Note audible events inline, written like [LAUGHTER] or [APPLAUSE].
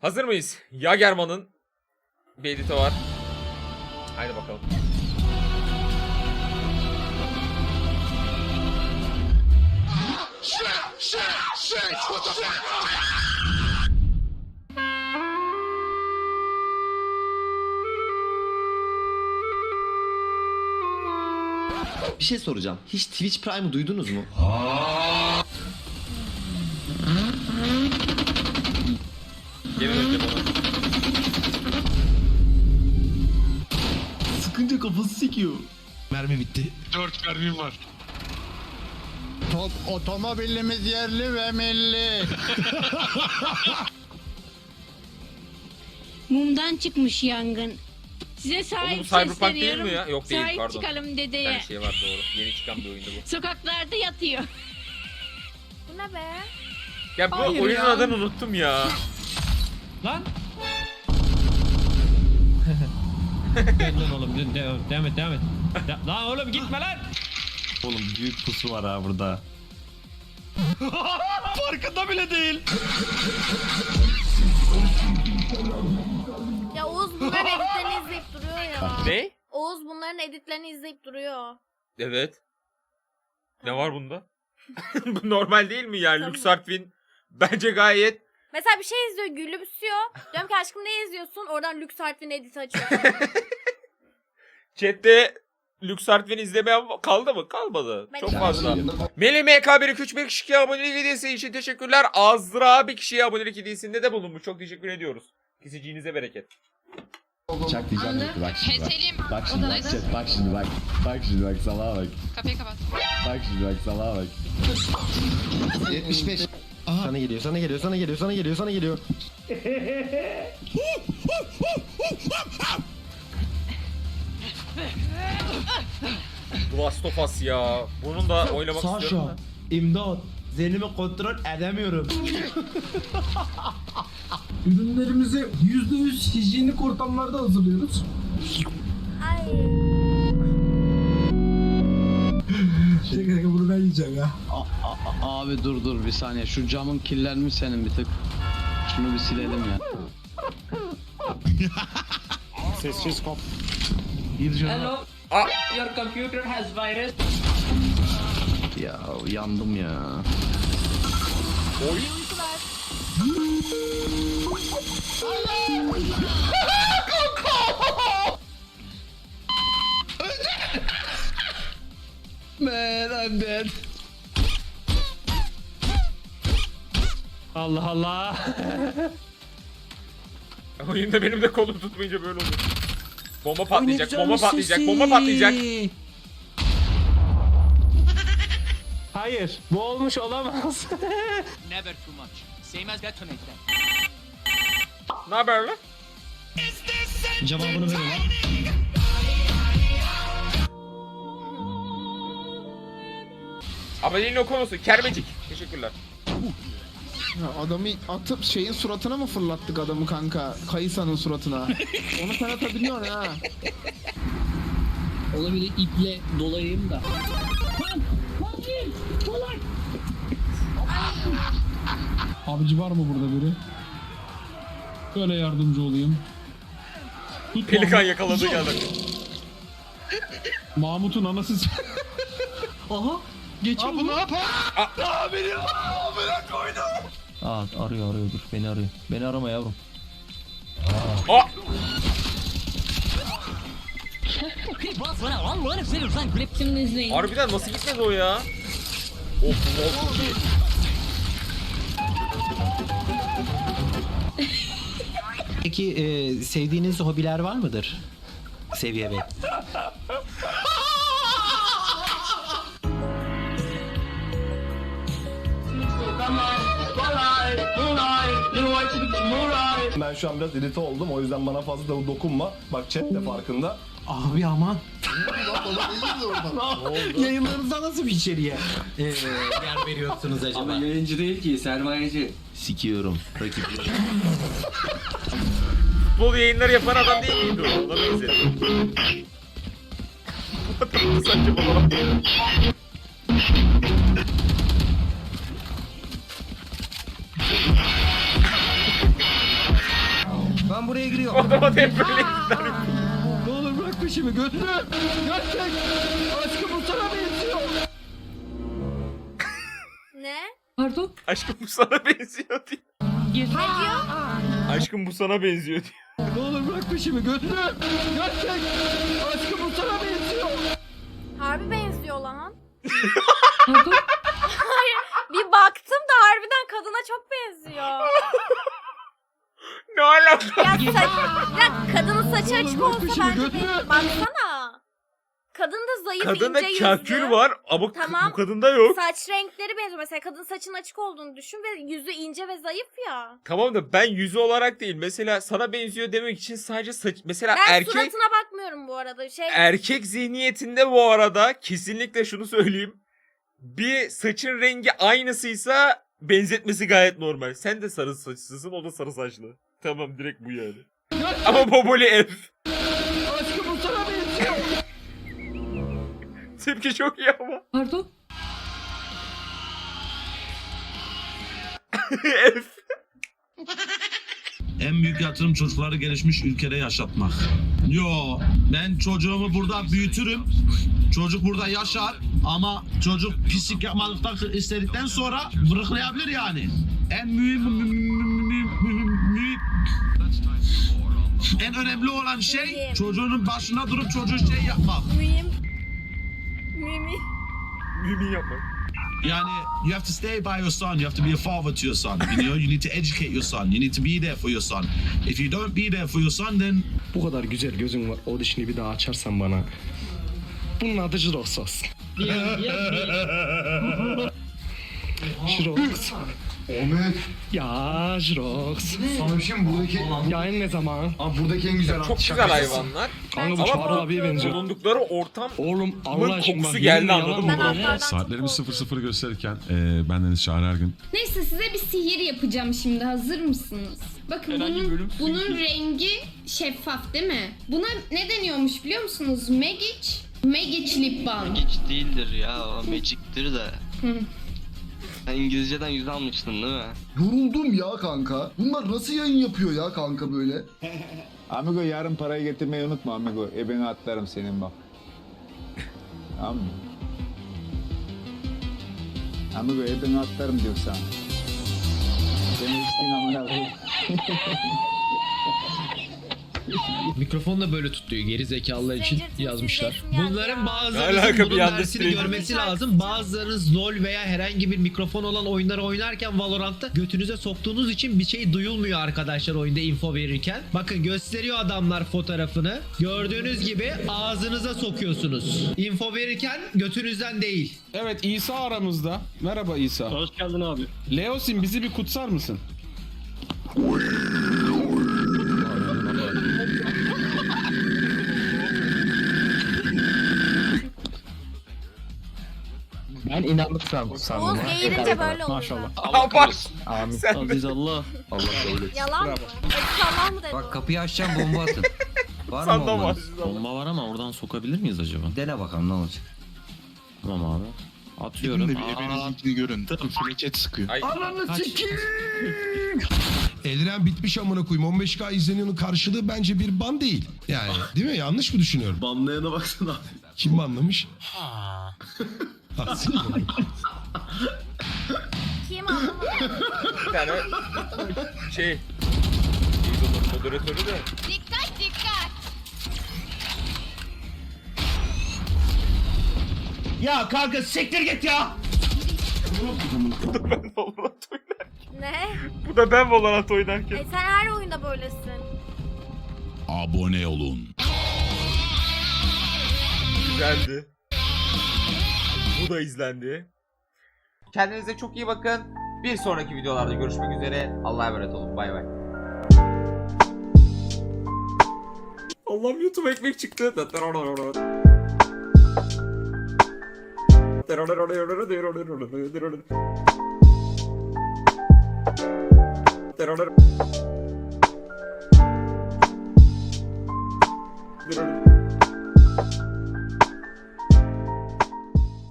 Hazır mıyız? Yagerman'ın bir editi var. Haydi bakalım. Bir şey soracağım. Hiç Twitch Prime'ı duydunuz mu? Geri kafası sekiyor. Mermi bitti. Dört mermim var. Top otomobilimiz yerli ve milli. [LAUGHS] Mumdan çıkmış yangın. Size Oğlum sahip bu Cyberpunk değil sesleniyorum. mi ya? Yok değil, sahip pardon. çıkalım Bir dedeye. tane şey var doğru. Yeni çıkan bir oyunda bu. Sokaklarda yatıyor. Bu ne be? Ya bu Hayır oyunun ya. adını unuttum ya. Lan. Gel lan oğlum de- de- devam et devam et. De- lan oğlum gitme lan. Oğlum büyük pusu var ha burada. [LAUGHS] Farkında bile değil. Ya Oğuz bunların editlerini izleyip duruyor ya. Ne? Oğuz bunların editlerini izleyip duruyor. Evet. Ne var bunda? [LAUGHS] bu normal değil mi yani? Tabii. Lux Artvin bence gayet Mesela bir şey izliyor gülümsüyor. Diyorum ki aşkım ne izliyorsun? Oradan Lux Artvin editi açıyor. [LAUGHS] Chat'te Lux Artvin izlemeyen kaldı mı? Kalmadı. Ben Çok fazla. Melih MK1 bir kişiye abonelik hediyesi için teşekkürler. Azra bir kişiye abonelik hediyesinde de bulunmuş. Çok teşekkür ediyoruz. Kesiciğinize bereket. Çak diyeceğim. Anladım. Bak şimdi bak. Keselim. Bak şimdi bak. Chat, bak şimdi bak. Bak şimdi bak salağa bak. Kapıyı kapat. Bak şimdi bak salağa bak. 75. Sana geliyor, sana geliyor, sana geliyor, sana geliyor, sana geliyor. The Last of Us ya. Bunun da oynamak istiyorum. Sasha, da. imdat. Zihnimi kontrol edemiyorum. [LAUGHS] Ürünlerimizi %100 hijyenik ortamlarda hazırlıyoruz. Ay. Şaka şaka bunu ben yiyeceğim ya. Abi dur dur bir saniye. Şu camın kirlenmiş senin bir tık. Şunu bir silelim ya. [LAUGHS] Sessiz kop. Hello. Ah. Your computer has virus. Ya yandım ya. Dead. Allah Allah. [LAUGHS] Oyunda benim de kolum tutmayınca böyle oluyor. Bomba patlayacak, bomba patlayacak, bomba patlayacak. Hayır. Bu olmuş olamaz. [LAUGHS] Never too much. Same as detonate them. Ne haber lan? Cevabını verin lan. Abelino konusu kermecik. Teşekkürler. Adamı atıp şeyin suratına mı fırlattık adamı kanka? Kayısa'nın suratına. [LAUGHS] Onu sen atabiliyorsun ha. Olabilir iple dolayayım da. Abici var mı burada biri? Böyle yardımcı olayım. Tut Pelikan Mahmut. yakaladı geldi. Mahmut'un anası. Aha. Geçiyor Bu ne yapar? Aa arıyor arıyor dur beni arıyor. Beni arama yavrum. Aa! Şimdi izleyin. Harbiden nasıl gitmedi o ya? Of çok iyi. Peki e, sevdiğiniz hobiler var mıdır? Seviye Bey. Ben şu an biraz irite oldum o yüzden bana fazla da dokunma. Bak chat de farkında. Abi aman. Yayınlarınızda nasıl bir içeriğe e, yer veriyorsunuz acaba? yayıncı değil ki sermayeci. Sikiyorum. Rakip. Futbol yayınları yapan adam değil miydi o? Ona benzedi. Tatlı saçma. Buraya giriyor. Adama da hep böyle Ne olur bırak peşimi götür. Gerçek. Aşkım bu sana benziyor. [LAUGHS] Ne? Pardon? Aşkım bu sana benziyor diyor. Ne diyor? Aşkım bu sana benziyor diyor. Ne olur bırak peşimi götür. Gerçek. Aşkım bu sana benziyor. Harbi benziyor lan. Pardon? [LAUGHS] Bir baktım da harbiden kadına çok benziyor. [LAUGHS] Ne alaka? Ya saç, ya kadının saçı açık olsa bence bir baksana. Kadın da zayıf Kadında ince kakül yüzlü. var ama k- Tamam. bu kadında yok. Saç renkleri benziyor. Mesela kadın saçın açık olduğunu düşün ve yüzü ince ve zayıf ya. Tamam da ben yüzü olarak değil. Mesela sana benziyor demek için sadece saç... Mesela Ben erkek... suratına bakmıyorum bu arada. Şey Erkek zihniyetinde bu arada kesinlikle şunu söyleyeyim. Bir saçın rengi aynısıysa benzetmesi gayet normal. Sen de sarı saçlısın o da sarı saçlı. Tamam direkt bu yani. Ama Boboli F. Aşkım bu sana benziyor. Tepki çok iyi ama. Pardon? F. En büyük yatırım çocukları gelişmiş ülkede yaşatmak. Yo, ben çocuğumu burada büyütürüm. Çocuk burada yaşar ama çocuk pislik yapmadıktan istedikten sonra vırıklayabilir yani. En mühim, mühim- mühim- mühim- en önemli olan şey çocuğunun başına durup çocuğu şey yapmak. mühim. Mühim. Mümin yapmak. Yani you have to stay by your son. You have to be a father to your son. You know, you need to educate your son. You need to be there for your son. If you don't be there for your son, then Bu kadar güzel gözün var. O dişini bir daha açarsan bana. Bunun adı Jiroxos. [LAUGHS] Jirox. Ahmet. Ya Jirox. Sana bir şey mi buradaki? Yayın ne zaman? Abi buradaki en güzel Çok güzel hayvanlar. Kanka bu Ama Çağrı abiye benziyor. bulundukları ortam Oğlum Allah aşkına kokusu bak, geldi, anladın mı? Saatlerimiz çok 00 gösterirken e, bendeniz Çağrı Ergün. Neyse size bir sihir yapacağım şimdi. Hazır mısınız? Bakın bunun, bunun rengi şeffaf değil mi? Buna ne deniyormuş biliyor musunuz? Magic. Magic lip balm. Hiç değildir ya o magic'tir de. Hı. Sen İngilizceden yüz almıştın değil mi? Yoruldum ya kanka. Bunlar nasıl yayın yapıyor ya kanka böyle? [LAUGHS] Amigo yarın parayı getirmeyi unutma amigo. Ebeni atlarım senin bak. Tamam mı? Amigo ebeni atlarım diyor sana. Beni içtiğin amına koyayım. [LAUGHS] Mikrofon da böyle tutuyor geri zekalılar için yazmışlar. Bunların alaka bunun dersini görmesi lazım. Bazılarınız LoL veya herhangi bir mikrofon olan oyunları oynarken Valorant'ta götünüze soktuğunuz için bir şey duyulmuyor arkadaşlar oyunda info verirken. Bakın gösteriyor adamlar fotoğrafını. Gördüğünüz gibi ağzınıza sokuyorsunuz. Info verirken götünüzden değil. Evet İsa aramızda. Merhaba İsa. Hoş geldin abi. Leosin bizi bir kutsar mısın? Ben inanmışsam Oğuz geğirince böyle oluyor. Maşallah. Abart. Sen de. Aziz Allah. [LAUGHS] Yalan mı? Allah mı dedi? kapıyı açacağım bomba atın. [LAUGHS] Var Sen de var. Bomba var ama oradan sokabilir miyiz acaba? Dene bakalım ne olacak. Tamam abi. Atıyorum. Aa, görün. Fleçet sıkıyor. Ay. [LAUGHS] Eldiren bitmiş amına koyayım. 15K izleniyorun karşılığı bence bir ban değil. Yani değil mi? Yanlış mı düşünüyorum? Banlayana baksana. Kim banlamış? Kim anlamadım. Bir tane şey. İzonun moderatörü de. Dikkat dikkat. Ya kanka siktir git ya. Bu da ben Valorant oynarken. ne? Bu da ben Valorant oynarken. E sen her oyunda böylesin. Abone olun. Güzeldi. Bu da izlendi. Kendinize çok iyi bakın. Bir sonraki videolarda görüşmek üzere. Allah'a emanet olun. Bay bay. Allah'ım YouTube ekmek çıktı. Terör. [LAUGHS]